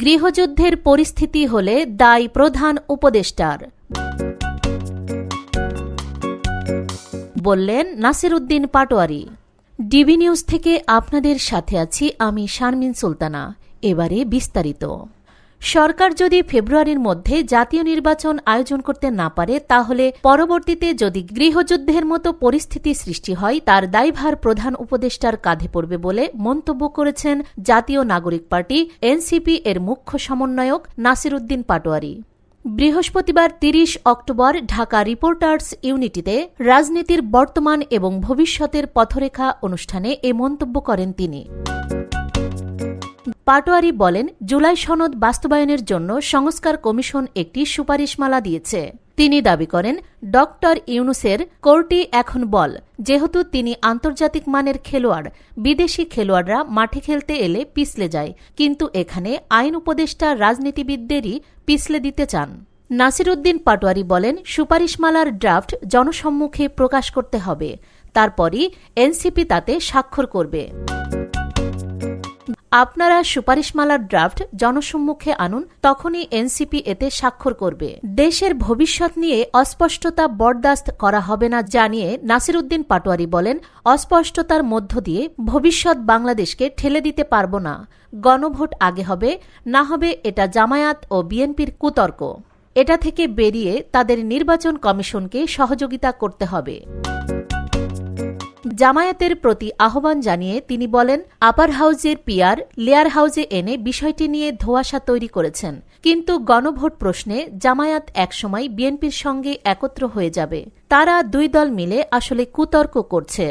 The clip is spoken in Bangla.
গৃহযুদ্ধের পরিস্থিতি হলে দায় প্রধান উপদেষ্টার। বললেন নাসিরুদ্দিন পাটোয়ারি। ডিবি নিউজ থেকে আপনাদের সাথে আছি আমি শারমিন সুলতানা। এবারে বিস্তারিত। সরকার যদি ফেব্রুয়ারির মধ্যে জাতীয় নির্বাচন আয়োজন করতে না পারে, তাহলে পরবর্তীতে যদি গৃহযুদ্ধের মতো পরিস্থিতি সৃষ্টি হয়, তার দায়ভার প্রধান উপদেষ্টার কাঁধে পড়বে বলে মন্তব্য করেছেন জাতীয় নাগরিক পার্টি এনসিপি এর মুখ্য সমন্বয়ক নাসিরুদ্দিন পাটোয়ারি। বৃহস্পতিবার তিরিশ অক্টোবর ঢাকা রিপোর্টার্স ইউনিটিতে রাজনীতির বর্তমান এবং ভবিষ্যতের পথরেখা অনুষ্ঠানে এ মন্তব্য করেন তিনি। পাটোয়ারি বলেন, জুলাই সনদ বাস্তবায়নের জন্য সংস্কার কমিশন একটি সুপারিশমালা দিয়েছে। তিনি দাবি করেন, ডক্টর ইউনুসের কোর্টি এখন বল, যেহেতু তিনি আন্তর্জাতিক মানের খেলোয়াড়, বিদেশি খেলোয়াড়রা মাঠে খেলতে এলে পিছলে যায়, কিন্তু এখানে আইন উপদেষ্টা রাজনীতিবিদদেরই পিছলে দিতে চান। নাসিরুদ্দিন পাটোয়ারি বলেন, সুপারিশমালার ড্রাফট জনসম্মুখে প্রকাশ করতে হবে, তারপরই এনসিপি তাতে স্বাক্ষর করবে। আপনারা সুপারিশমালার ড্রাফট জনসম্মুখে আনুন, তখনই এনসিপি এতে স্বাক্ষর করবে। দেশের ভবিষ্যৎ নিয়ে অস্পষ্টতা বরদাস্ত করা হবে না জানিয়ে নাসিরুদ্দিন পাটোয়ারি বলেন, অস্পষ্টতার মধ্য দিয়ে ভবিষ্যৎ বাংলাদেশকে ঠেলে দিতে পারব না। গণভোট আগে হবে, না হবে এটা জামায়াত ও বিএনপির কুতর্ক। এটা থেকে বেরিয়ে তাদের নির্বাচন কমিশনকে সহযোগিতা করতে হবে। জামায়াতের প্রতি আহ্বান জানিয়ে তিনি বলেন, আপার হাউজের পিয়ার লেয়ার হাউজে এনে বিষয়টি নিয়ে ধোয়াশা তৈরি করেছেন। কিন্তু গণভোট প্রশ্নে জামায়াত একসময় বিএনপির সঙ্গে একত্র হয়ে যাবে। তারা দুই দল মিলে আসলে কুতর্ক করছে।